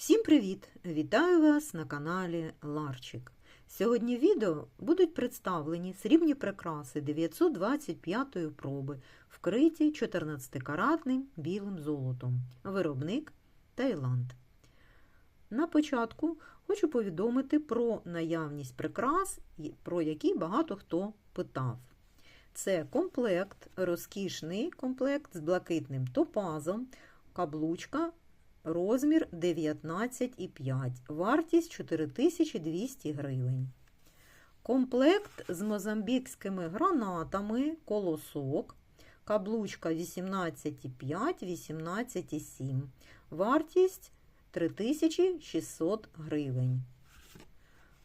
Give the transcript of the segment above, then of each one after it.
Всім привіт! Вітаю вас на каналі Ларчик. Сьогодні в відео будуть представлені срібні прикраси 925-ї проби, вкриті 14-каратним білим золотом. Виробник Таїланд. На початку хочу повідомити про наявність прикрас, про які багато хто питав. Це комплект, розкішний комплект з блакитним топазом, каблучка Розмір 19,5, вартість 4200 гривень. Комплект з мозамбікськими гранатами, колосок, каблучка 18,5, 18,7, вартість 3600 гривень.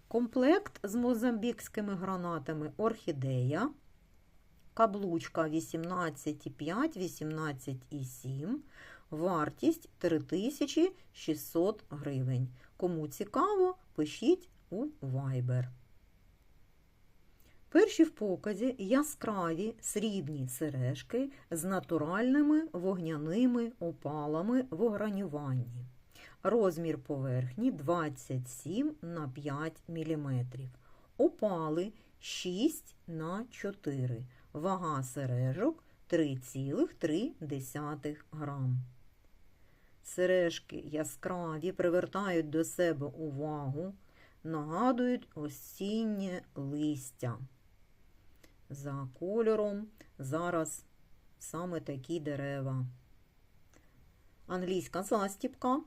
Комплект з мозамбікськими гранатами орхідея, каблучка 18,5, 18,7, Вартість 3600 гривень. Кому цікаво, пишіть у Viber. Перші в показі яскраві срібні сережки з натуральними вогняними опалами в огранюванні. Розмір поверхні 27 на 5 мм. Опали 6 на 4 Вага сережок 3,3 грам. Сережки яскраві привертають до себе увагу, нагадують осіннє листя. За кольором зараз саме такі дерева. Англійська застіпка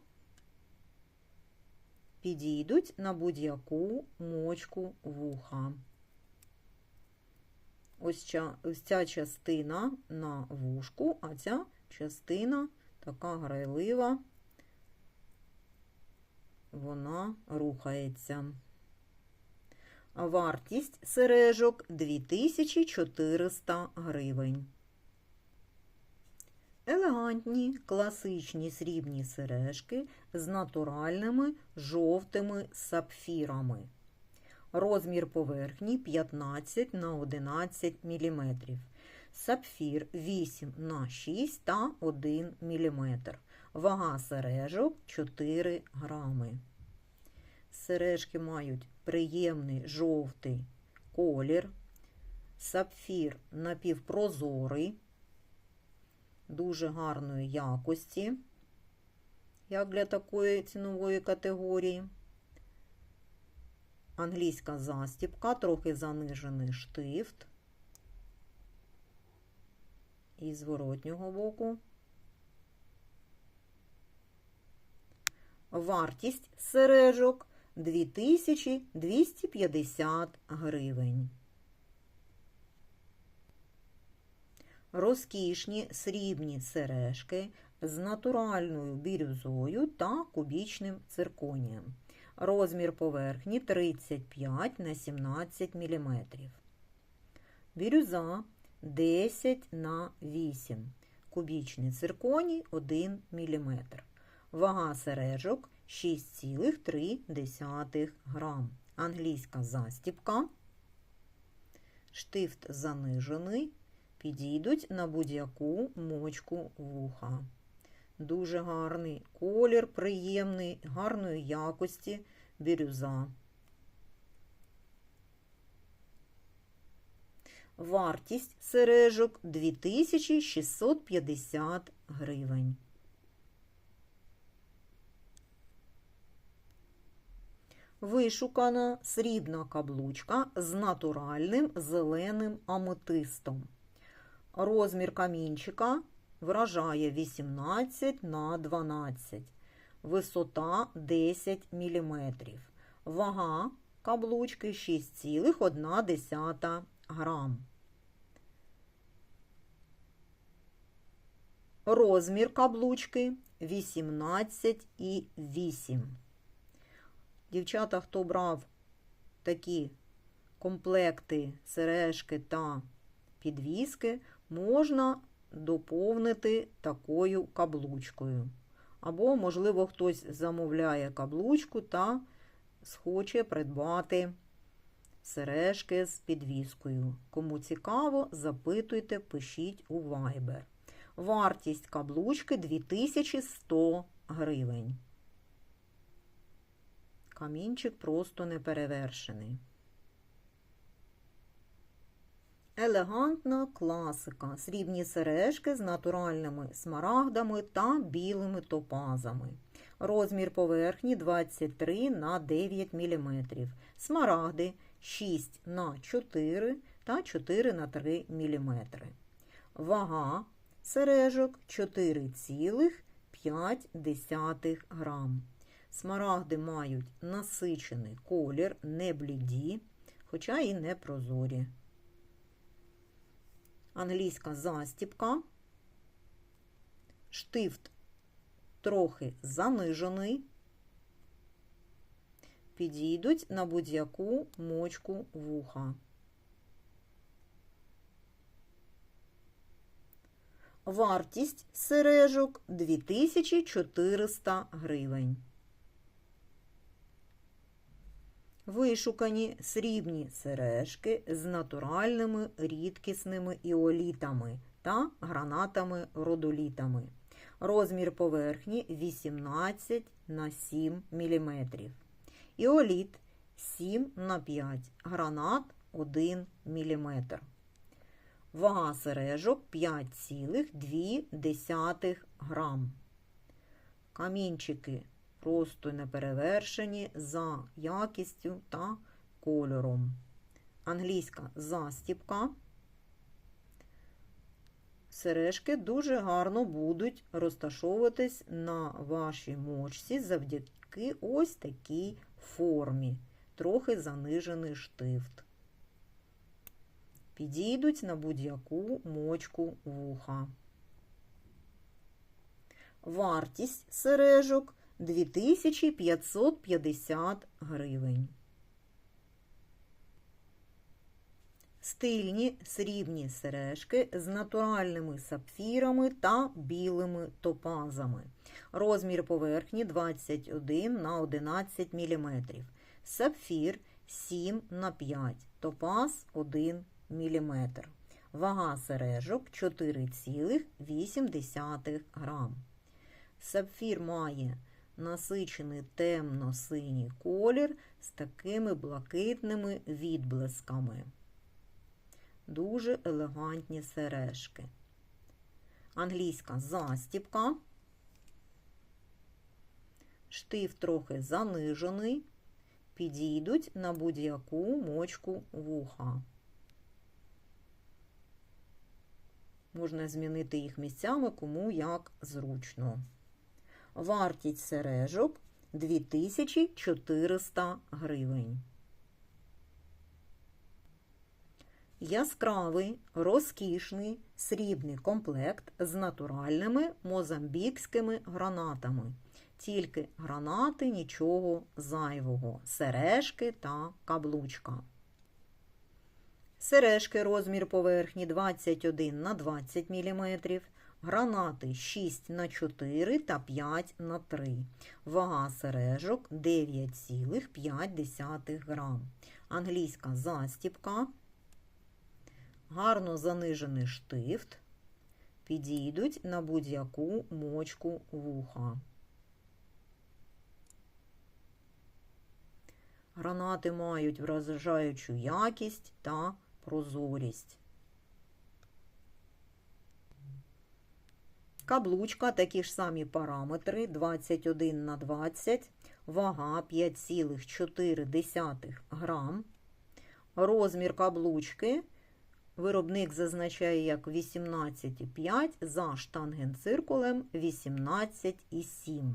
підійдуть на будь-яку мочку вуха. Ось ця, ось ця частина на вушку, а ця частина така грайлива, вона рухається. Вартість сережок 2400 гривень. Елегантні класичні срібні сережки з натуральними жовтими сапфірами. Розмір поверхні 15 на 11 мм сапфір 8 на 6 та 1 мм. Вага сережок 4 грами. Сережки мають приємний жовтий колір, сапфір напівпрозорий, дуже гарної якості, як для такої цінової категорії. Англійська застіпка, трохи занижений штифт і зворотнього боку. Вартість сережок 2250 гривень. Розкішні срібні сережки з натуральною бірюзою та кубічним цирконієм. Розмір поверхні 35 на 17 мм. Бірюза 10 на 8 кубічний цирконій 1 мм. Вага сережок 6,3 грам. Англійська застіпка. Штифт занижений. Підійдуть на будь-яку мочку вуха. Дуже гарний колір, приємний, гарної якості бірюза. Вартість сережок 2650 гривень. Вишукана срібна каблучка з натуральним зеленим аметистом. Розмір камінчика вражає 18 на 12, висота 10 мм. Вага каблучки 6,1 грам. Розмір каблучки 18,8. Дівчата, хто брав такі комплекти, сережки та підвіски, можна доповнити такою каблучкою. Або, можливо, хтось замовляє каблучку та схоче придбати сережки з підвіскою. Кому цікаво, запитуйте, пишіть у Viber. Вартість каблучки 2100 гривень. Камінчик просто неперевершений. Елегантна класика. Срібні сережки з натуральними смарагдами та білими топазами. Розмір поверхні 23 на 9 мм. Смарагди 6 на 4 та 4 на 3 мм. Вага сережок 4,5 грам. Смарагди мають насичений колір, не бліді, хоча і не прозорі. Англійська застіпка. Штифт трохи занижений. Підійдуть на будь-яку мочку вуха. Вартість сережок 2400 гривень. Вишукані срібні сережки з натуральними рідкісними іолітами та гранатами-родолітами. Розмір поверхні 18 на 7 мм. Іоліт 7 на 5 гранат 1 мм. Вага сережок 5,2 грам. Камінчики просто неперевершені за якістю та кольором. Англійська застіпка. Сережки дуже гарно будуть розташовуватись на вашій мочці завдяки ось такій формі. Трохи занижений штифт. Підійдуть на будь-яку мочку вуха. Вартість сережок 2550 гривень. Стильні срібні сережки з натуральними сапфірами та білими топазами. Розмір поверхні 21 на 11 мм. Сапфір 7 на 5, топаз 1 мм. Вага сережок 4,8 грам. Сапфір має насичений темно-синій колір з такими блакитними відблисками. Дуже елегантні сережки. Англійська застіпка. Штиф трохи занижений. Підійдуть на будь-яку мочку вуха. Можна змінити їх місцями, кому як зручно. Вартість сережок 2400 гривень. Яскравий, розкішний срібний комплект з натуральними мозамбікськими гранатами. Тільки гранати, нічого зайвого, сережки та каблучка. Сережки розмір поверхні 21 на 20 мм, гранати 6 на 4 та 5 на 3 Вага сережок 9,5 грам. Англійська застіпка. Гарно занижений штифт. Підійдуть на будь-яку мочку вуха. Гранати мають вражаючу якість та прозорість. Каблучка такі ж самі параметри 21 на 20, вага 5,4 грам. Розмір каблучки виробник зазначає як 18,5 за штангенциркулем 18,7.